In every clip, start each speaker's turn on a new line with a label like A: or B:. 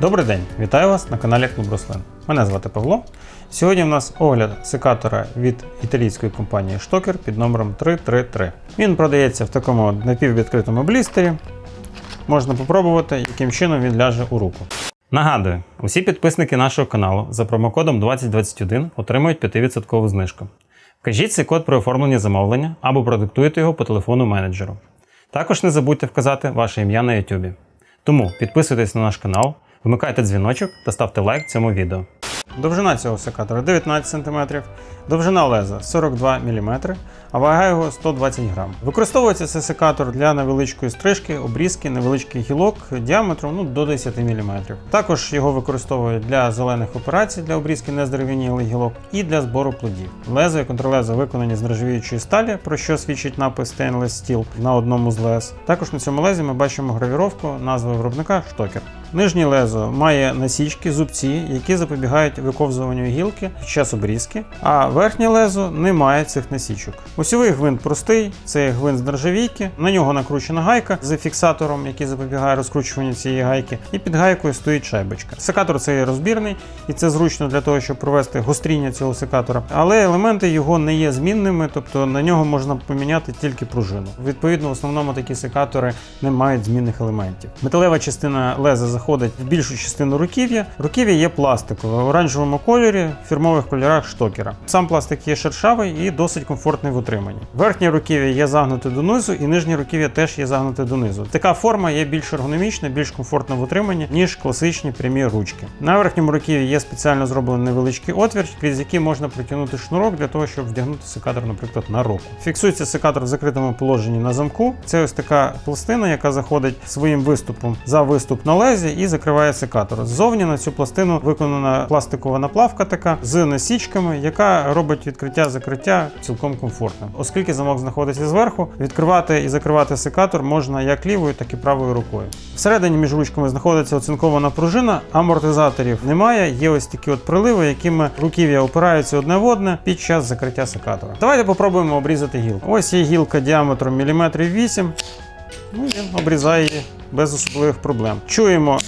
A: Добрий день, вітаю вас на каналі Клуб Рослин. Мене звати Павло. Сьогодні в нас огляд секатора від італійської компанії Штокер під номером 333. Він продається в такому напіввідкритому блістері. Можна попробувати, яким чином він ляже у руку. Нагадую, усі підписники нашого каналу за промокодом 2021 отримують 5% знижку. Вкажіть цей код при оформленні замовлення або продиктуйте його по телефону менеджеру. Також не забудьте вказати ваше ім'я на YouTube. Тому підписуйтесь на наш канал, вмикайте дзвіночок та ставте лайк цьому відео. Довжина цього секатора 19 см, довжина леза 42 мм, а вага його 120 грам. Використовується цей секатор для невеличкої стрижки, обрізки, невеличких гілок діаметром ну, до 10 мм. Також його використовують для зелених операцій для обрізки нездерев'янілих гілок і для збору плодів. Лезо і контрлезо виконані з нержавіючої сталі, про що свідчить напис Stainless Steel на одному з лез. Також на цьому лезі ми бачимо гравіровку назви виробника Штокер. Нижнє лезо має насічки, зубці, які запобігають виковзуванню гілки під час обрізки, а верхнє лезо не має цих насічок. Осьовий гвинт простий, це гвинт з нержавійки. На нього накручена гайка з фіксатором, який запобігає розкручуванню цієї гайки, і під гайкою стоїть шайбочка. Секатор цей розбірний, і це зручно для того, щоб провести гостріння цього секатора. Але елементи його не є змінними, тобто на нього можна поміняти тільки пружину. Відповідно, в основному такі секатори не мають змінних елементів. Металева частина леза заходить в більшу частину руків'я. Руків'я є пластикове в оранжевому кольорі, в фірмових кольорах штокера. Сам пластик є шершавий і досить комфортний в утриманні. Верхнє руків'я є загнуте донизу, і нижнє руків'я теж є загнуте донизу. Така форма є більш ергономічна, більш комфортна в утриманні, ніж класичні прямі ручки. На верхньому руків'ї є спеціально зроблений невеличкий отвір, крізь який можна протягнути шнурок для того, щоб вдягнути секатор, наприклад, на руку. Фіксується секатор в закритому положенні на замку. Це ось така пластина, яка заходить своїм виступом за виступ на лезі і закриває секатор. Ззовні на цю пластину виконана пластикова наплавка така з насічками, яка робить відкриття-закриття цілком комфортним. Оскільки замок знаходиться зверху, відкривати і закривати секатор можна як лівою, так і правою рукою. Всередині між ручками знаходиться оцинкована пружина, амортизаторів немає. Є ось такі от приливи, якими руків'я опираються одне в одне під час закриття секатора. Давайте попробуємо обрізати гілку. Ось є гілка діаметром міліметрів 8. Ну, він обрізає її без особливих проблем. Чуємо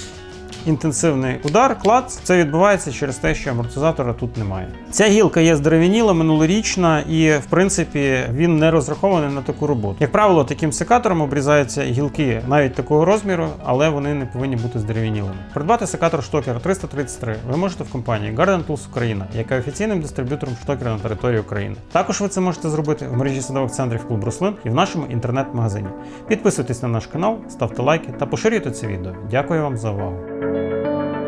A: інтенсивний удар, клац. Це відбувається через те, що амортизатора тут немає. Ця гілка є здерев'яніла, минулорічна, і в принципі він не розрахований на таку роботу. Як правило, таким секатором обрізаються гілки навіть такого розміру, але вони не повинні бути здерев'янілими. Придбати секатор Штокер 333 ви можете в компанії Garden Tools Україна, яка є офіційним дистриб'ютором штокера на території України. Також ви це можете зробити в мережі садових центрів клуб Рослин і в нашому інтернет-магазині. Підписуйтесь на наш канал, ставте лайки та поширюйте це відео. Дякую вам за увагу. Thank you.